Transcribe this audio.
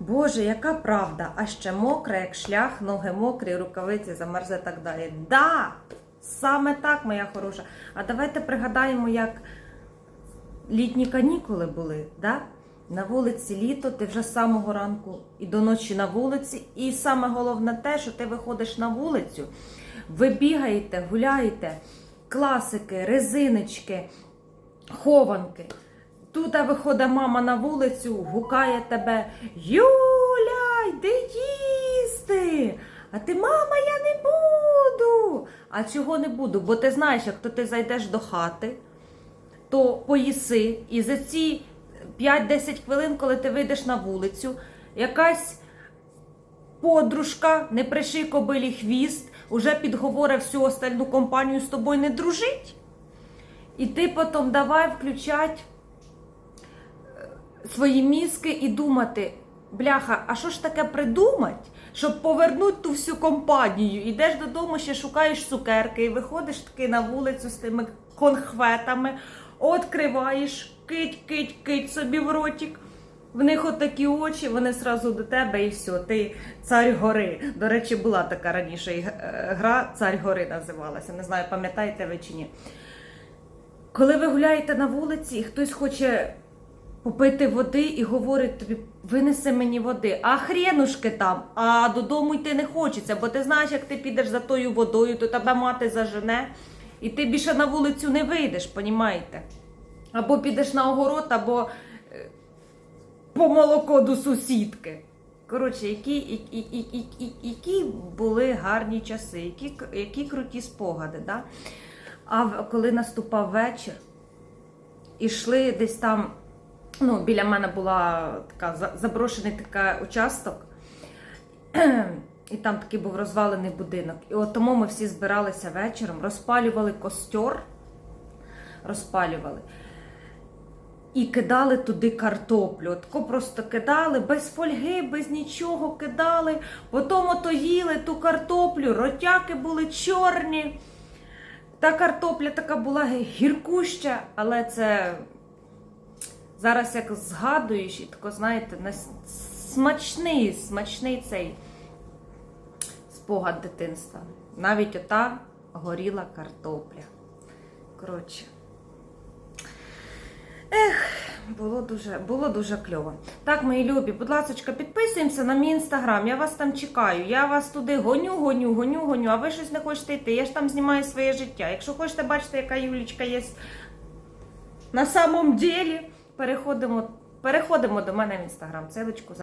Боже, яка правда, а ще мокра, як шлях, ноги мокрі, рукавиці замерзли і так далі. Да, саме так, моя хороша. А давайте пригадаємо, як літні канікули були. Да? На вулиці літо, ти вже з самого ранку і до ночі на вулиці. І саме головне те, що ти виходиш на вулицю, ви бігаєте, гуляєте, класики, резиночки, хованки. Тут виходить мама на вулицю, гукає тебе Юля, йди їсти. А ти, мама, я не буду. А чого не буду? Бо ти знаєш, як то ти зайдеш до хати, то поїси, і за ці 5-10 хвилин, коли ти вийдеш на вулицю, якась подружка, не приший кобилі хвіст, уже підговорить всю остальну компанію з тобою не дружить. І ти потім давай включать свої мізки і думати, бляха, а що ж таке придумать, щоб повернути ту всю компанію? Ідеш додому, ще шукаєш цукерки, і виходиш таки на вулицю з тими конхветами, відкриваєш, кить, кить, кить собі в ротик. В них отакі очі, вони сразу до тебе і все, ти цар гори. До речі, була така раніше е, гра Цар гори називалася. Не знаю, пам'ятаєте ви чи ні. Коли ви гуляєте на вулиці, і хтось хоче попити води і говорить тобі, винеси мені води, а хренушки там, а додому йти не хочеться, бо ти знаєш, як ти підеш за тою водою, то тебе мати зажене, і ти більше на вулицю не вийдеш, понімаєте? Або підеш на огород, або е, по молоко до сусідки. Коротше, які, і- і- і- і- які були гарні часи, які, які круті спогади. Да? А коли наступав вечір, ішли десь там, ну, біля мене була така заброшений така участок, і там такий був розвалений будинок. І от тому ми всі збиралися вечором, розпалювали костер, розпалювали. І кидали туди картоплю. Отко просто кидали без фольги, без нічого кидали. Потім ото їли ту картоплю, ротяки були чорні. Та картопля така була гіркуща, але це зараз як згадуєш, і тако, знаєте, смачний, смачний цей спогад дитинства. Навіть ота горіла картопля. Коротше. Було дуже, було дуже кльово. Так, мої любі, будь ласка, підписуємося на мій інстаграм. Я вас там чекаю. Я вас туди гоню, гоню, гоню, гоню, а ви щось не хочете йти. Я ж там знімаю своє життя. Якщо хочете бачити, яка Юлічка є на самом ділі, переходимо, переходимо до мене в інстаграм. Целочку